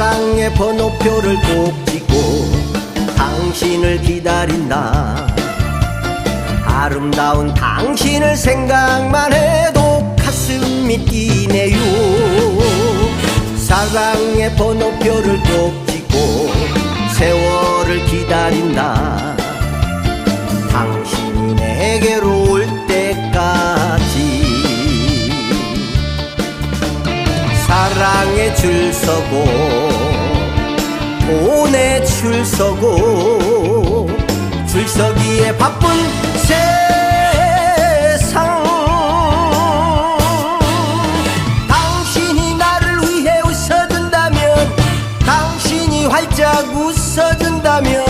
사랑의 번호표를 꼭 찍고 당신을 기다린다. 아름다운 당신을 생각만 해도 가슴이 뛰네요. 사랑의 번호표를 꼭 찍고 세월을 기다린다. 당신이 내게로 올 때까지 사랑에 줄 서고 오네 출석고 출서기에 바쁜 세상. 당신이 나를 위해 웃어준다면 당신이 활짝 웃어준다면